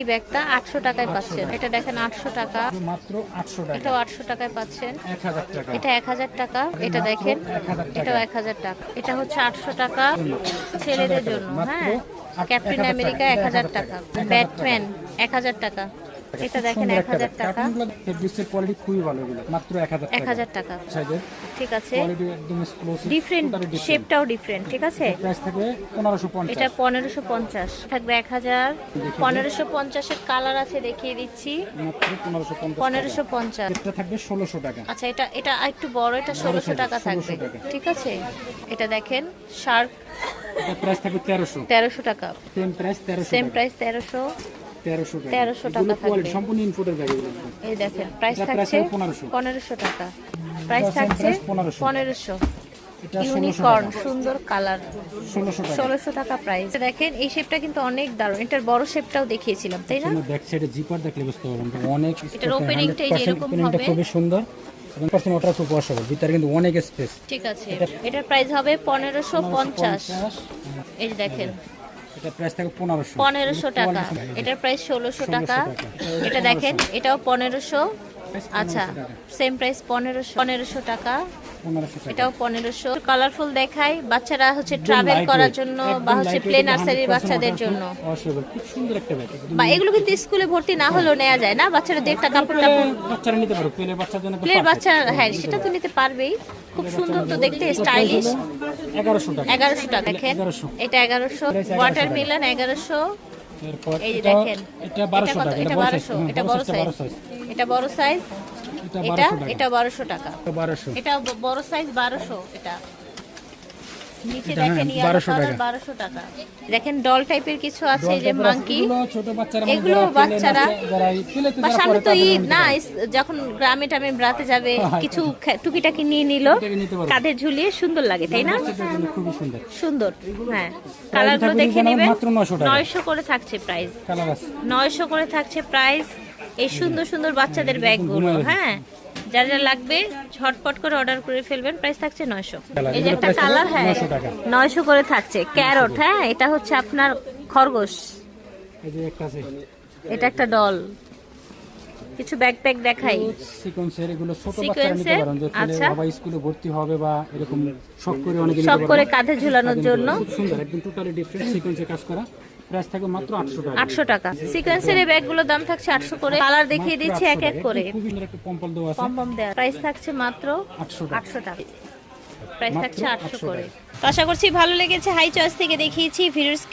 এই ব্যাগটা আটশো টাকায় পাচ্ছেন। এটা দেখেন আটশো টাকা। মাত্র আটশো টাকা। এটাও আটশো টাকায় পাচ্ছেন। এটা এক হাজার টাকা। এটা দেখেন এটাও এক হাজার টাকা। এটা হচ্ছে আটশো টাকা ছেলেদের জন্য হ্যাঁ? ক্যাপ্টেন আমেরিকা এক হাজার টাকা। ব্যাটম্যান এক হাজার টাকা। এটা দেখেন এক হাজার টাকা। ফেব্রিক্সের কোয়ালিটি খুবই ভালো এগুলো মাত্র এক হাজার টাকা। হাজার টাকা। সাইজের। ঠিক আছে। কোয়ালিটি একদম এক্সক্লুসিভ ডিফারেন্ট শেপটাও ডিফারেন্ট ঠিক আছে? প্রাইস থাকবে পনেরোশো এটা পঞ্চাশ পনেরোশো পঞ্চাশ। থাকবে এক হাজার। পনেরোশো পঞ্চাশের কালার আছে দেখিয়ে দিচ্ছি। মাত্র পনেরোশো পঞ্চাশ পনেরোশো পঞ্চাশ। এটা থাকবে ষোলোশো টাকা। আচ্ছা এটা এটা একটু বড় এটা ষোলোশো টাকা থাকবে। ঠিক আছে? এটা দেখেন শার্ক প্রাইস থাকবে টাকা। সেম প্রাইস তেরোশো সেম প্রাইস তেরোশো। তেরোশো টাকা। 1300 টাকা এগুলো থাকবে। সম্পূর্ণ ইনপুটের ব্যাগ এই দেখেন প্রাইস থাকছে পনেরোশো। টাকা। প্রাইস থাকছে পনেরোশো। ইউনিকর্ন সুন্দর কালার ষোলোশো টাকা। প্রাইস দেখেন এই শেপটা কিন্তু অনেক দারুণ। এটার বড় শেপটাও দেখিয়েছিলাম তাই না? ব্যাক সাইডে জিপার দেখলে বুঝতে পারবেন অনেক এটার opening টা এই যে এরকম ওপেনিংটা হবে। খুবই সুন্দর এবং পার্সেন্ট ওটা খুব ওয়াশেবল ভিতরে কিন্তু অনেক স্পেস ঠিক আছে। এটার প্রাইস হবে পনেরোশো পঞ্চাশ। এই দেখেন। এটা প্রাইস থাকে পনেরোশো। পনেরোশো টাকা। এটার প্রাইস ষোলোশো টাকা। এটা দেখেন এটাও পনেরোশো। আচ্ছা সেম প্রাইস পনেরোশো পনেরোশো টাকা। এটাও পনেরোশো। কালারফুল দেখায় বাচ্চারা হচ্ছে ট্রাভেল করার জন্য বা হচ্ছে প্লে নার্সারির বাচ্চাদের জন্য। একটা বা এগুলো কিন্তু স্কুলে ভর্তি না হলেও নেওয়া যায় না বাচ্চারা দেড়টা কাপড় টাপড় বাচ্চারা নিতে পারো পেলে বাচ্চার জন্য প্লের বাচ্চা হ্যাঁ সেটা তো নিতে পারবেই। খুব সুন্দর তো দেখতে স্টাইলিশ এগারোশো টাকা। এগারোশো টাকা দেখেন। এটা এগারোশো। ওয়াটার মিলন এগারোশো। এরপর এই দেখেন। এটা বারোশো? টাকা এটা বারোশো। এটা বড় সাইজ এটা বড় সাইজ এটা এটা বারোশো টাকা। এটা বারোশো টাকা। এটা বড় সাইজ বারোশো এটা। নিচে দেখেন হ্যাঁ, 1200 টাকা। বারোশো টাকা। দেখেন ডল টাইপের কিছু আছে যে মাঙ্কি এগুলো ছোট বাচ্চারা মানে এগুলো বাচ্চারা- বা সামনে তো ঈদ না যখন গ্রামে টামে বেড়াতে যাবে হ্যাঁ, কিছু খে- টুকিটাকি নিয়ে নিল। কাঁধে ঝুলিয়ে সুন্দর লাগে তাই না? সুন্দর। সুন্দর হ্যাঁ। কালারগুলো দেখে নেবেন। মাত্র 900 টাকা। নয়শো করে থাকছে প্রাইস কালার আছে। নয়শো করে থাকছে প্রাইস এই সুন্দর সুন্দর বাচ্চাদের ব্যাগগুলো হ্যাঁ? যার যা লাগবে ঝটপট করে অর্ডার করে ফেলবেন। প্রাইস থাকছে নয়শো। এই যে একটা কালার হ্যাঁ নয়শো করে থাকছে। ক্যারট হ্যাঁ এটা হচ্ছে আপনার খরগোশ। এটা একটা ডল কিছু ব্যাকপ্যাক দেখাই। সিকোয়েন্সের এগুলো ছোট বাচ্চারা নিতে পারেন যে ছেলে আচ্ছা। বাবা স্কুলে ভর্তি হবে বা এরকম শখ করে অনেকে করে কাঁধে ঝুলানোর জন্য। সুন্দর একদম টোটালি ডিফারেন্ট সিকোয়েন্সে কাজ করা। প্রাইস মাত্র 800 টাকা। আটশো টাকা। সিকোয়েন্সের এই ব্যাগগুলোর দাম থাকছে আটশো করে। কালার দেখিয়ে দিচ্ছি এক এক করে। খুবই সুন্দর একটা পম্পল দেওয়া আছে। পম পম দেওয়া। প্রাইস থাকছে মাত্র 800 টাকা। আটশো টাকা। প্রাইস থাকছে 800 করে। আশা করছি ভালো লেগেছে। হাই চয়েস থেকে দেখিয়েছি। ভিডিওস